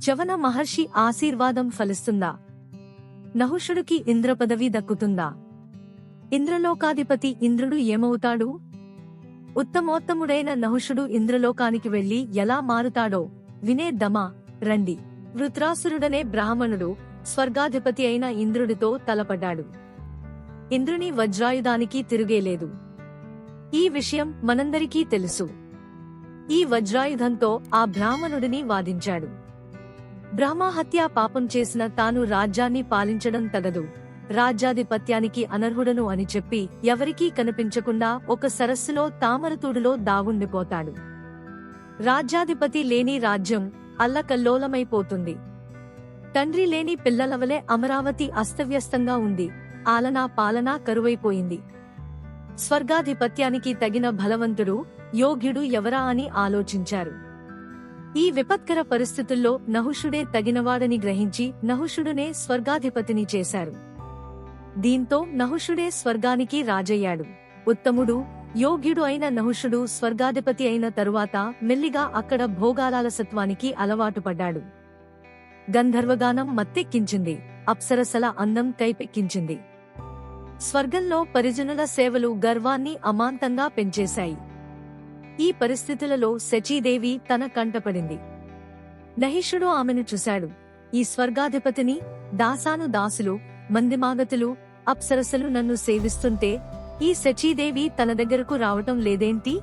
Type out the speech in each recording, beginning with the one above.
చవన మహర్షి ఆశీర్వాదం ఫలిస్తుందా? నహుషుడికి ఇంద్ర పదవి దక్కుతుందా? ఇంద్రలోకాధిపతి ఇంద్రుడు ఏమవుతాడు? ఉత్తమోత్తముడైన నహుషుడు ఇంద్రలోకానికి వెళ్ళి ఎలా మారుతాడో వినేద్దమా రండి. వృత్రాసురుడనే బ్రాహ్మణుడు స్వర్గాధిపతి అయిన ఇంద్రుడితో తలపడ్డాడు. ఇంద్రుని వజ్రాయుధానికి తిరుగేలేదు. ఈ విషయం మనందరికీ తెలుసు. ఈ వజ్రాయుధంతో ఆ బ్రాహ్మణుడిని వాదించాడు. బ్రహ్మహత్యా పాపం చేసిన తాను రాజ్యాన్ని పాలించడం తగదు. రాజ్యాధిపత్యానికి అనర్హుడను అని చెప్పి ఎవరికీ కనిపించకుండా ఒక సరస్సులో తామరతూడులో దాగుండిపోతాడు. రాజ్యాధిపతి లేని రాజ్యం అల్లకల్లోలమైపోతుంది. తండ్రి లేని పిల్లలవలే అమరావతి అస్తవ్యస్తంగా ఉంది. ఆలనా పాలనా కరువైపోయింది. స్వర్గాధిపత్యానికి తగిన బలవంతుడు యోగ్యుడు ఎవరా అని ఆలోచించారు. ఈ విపత్కర పరిస్థితుల్లో నహుషుడే తగినవాడని గ్రహించి నహుషుడునే స్వర్గాధిపతిని చేశారు. దీంతో నహుషుడే స్వర్గానికి రాజయ్యాడు. ఉత్తముడు యోగ్యుడు అయిన నహుషుడు స్వర్గాధిపతి అయిన తరువాత మెల్లిగా అక్కడ భోగాలాలసత్వానికి అలవాటు పడ్డాడు. గంధర్వగానం మత్తెక్కించింది. అప్సరసల అందం కైపెక్కించింది. స్వర్గంలో పరిజనుల సేవలు గర్వాన్ని అమాంతంగా పెంచేశాయి. ఈ పరిస్థితులలో శచీదేవి తన కంటపడింది. నహిషుడు ఆమెను చూశాడు. ఈ స్వర్గాధిపతిని దాసాను దాసులు మందిమాగతులు అప్సరసలు నన్ను సేవిస్తుంటే ఈ శచీదేవి తన దగ్గరకు రావటం లేదేంటి?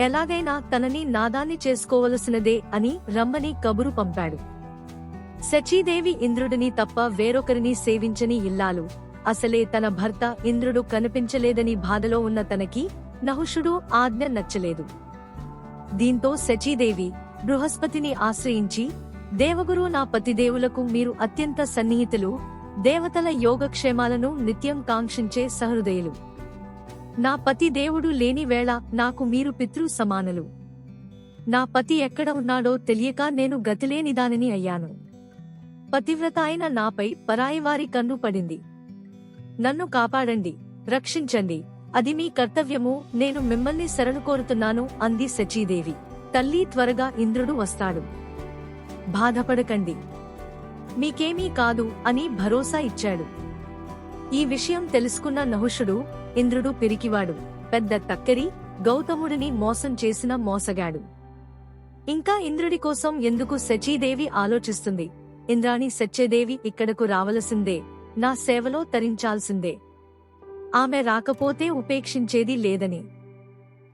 ఎలాగైనా తనని నాదాన్ని చేసుకోవలసినదే అని రమ్మని కబురు పంపాడు. శచీదేవి ఇంద్రుడిని తప్ప వేరొకరిని సేవించని ఇల్లాలు. అసలే తన భర్త ఇంద్రుడు కనిపించలేదని బాధలో ఉన్న తనకి నహుషుడు ఆజ్ఞ నచ్చలేదు. దీంతో శచీదేవి బృహస్పతిని ఆశ్రయించి దేవగురు నా పతిదేవులకు మీరు అత్యంత సన్నిహితులు దేవతల యోగక్షేమాలను నిత్యం కాంక్షించే సహృదయులు. నా పతి దేవుడు లేని వేళ నాకు మీరు పితృ సమానులు. నా పతి ఎక్కడ ఉన్నాడో తెలియక నేను గతిలేనిదానిని అయ్యాను. పతివ్రత అయిన నాపై పరాయివారి కన్ను పడింది. నన్ను కాపాడండి రక్షించండి అది మీ కర్తవ్యము నేను మిమ్మల్ని శరణు కోరుతున్నాను అంది శచీదేవి. తల్లి త్వరగా ఇంద్రుడు వస్తాడు. బాధపడకండి. మీకేమీ కాదు అని భరోసా ఇచ్చాడు. ఈ విషయం తెలుసుకున్న నహుషుడు ఇంద్రుడు పిరికివాడు. పెద్ద తక్కరి గౌతముడిని మోసం చేసిన మోసగాడు. ఇంకా ఇంద్రుడి కోసం ఎందుకు శచీదేవి ఆలోచిస్తుంది? ఇంద్రాణి సత్యదేవి ఇక్కడకు రావలసిందే. నా సేవలో తరించాల్సిందే. ఆమె రాకపోతే ఉపేక్షించేది లేదని.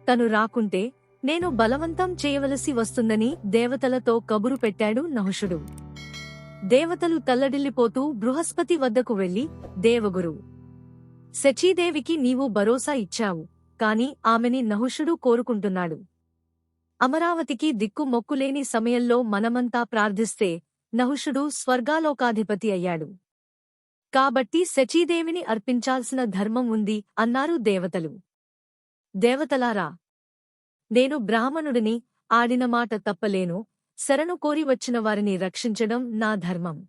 తను రాకుంటే నేను బలవంతం చేయవలసి వస్తుందని దేవతలతో కబురు పెట్టాడు నహుషుడు. దేవతలు తల్లడిల్లిపోతూ బృహస్పతి వద్దకు వెళ్ళి దేవగురు! శచీదేవికి నీవు భరోసా ఇచ్చావు కాని ఆమెని నహుషుడు కోరుకుంటున్నాడు. అమరావతికి దిక్కు మొక్కులేని సమయంలో మనమంతా ప్రార్థిస్తే నహుషుడు స్వర్గాలోకాధిపతి అయ్యాడు. కాబట్టి శచీదేవిని అర్పించాల్సిన ధర్మం ఉంది అన్నారు దేవతలు. దేవతలారా నేను బ్రాహ్మణుడిని ఆడిన మాట తప్పలేను శరణు కోరి వచ్చిన వారిని రక్షించడం నా ధర్మం.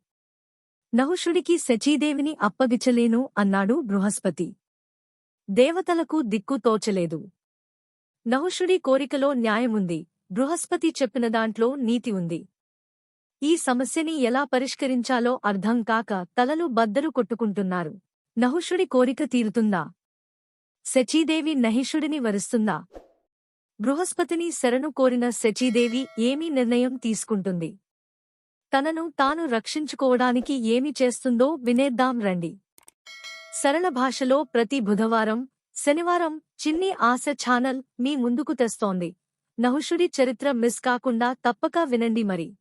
నహుషుడికి శచీదేవిని అప్పగించలేను అన్నాడు బృహస్పతి. దేవతలకు దిక్కు తోచలేదు. నహుషుడి కోరికలో న్యాయముంది బృహస్పతి చెప్పిన దాంట్లో నీతి ఉంది. ఈ సమస్యని ఎలా పరిష్కరించాలో అర్థం కాక తలలు బద్దలు కొట్టుకుంటున్నారు. నహుషుడి కోరిక తీరుతుందా? శచీదేవి నహిషుడిని వరుస్తుందా? బృహస్పతిని శరణు కోరిన శచీదేవి ఏమీ నిర్ణయం తీసుకుంటుంది? తనను తాను రక్షించుకోవడానికి ఏమి చేస్తుందో వినేద్దాం రండి. సరళ భాషలో ప్రతి బుధవారం శనివారం చిన్ని ఆశ ఛానల్ మీ ముందుకు తెస్తోంది. నహుషుడి చరిత్ర మిస్ కాకుండా తప్పక వినండి మరి.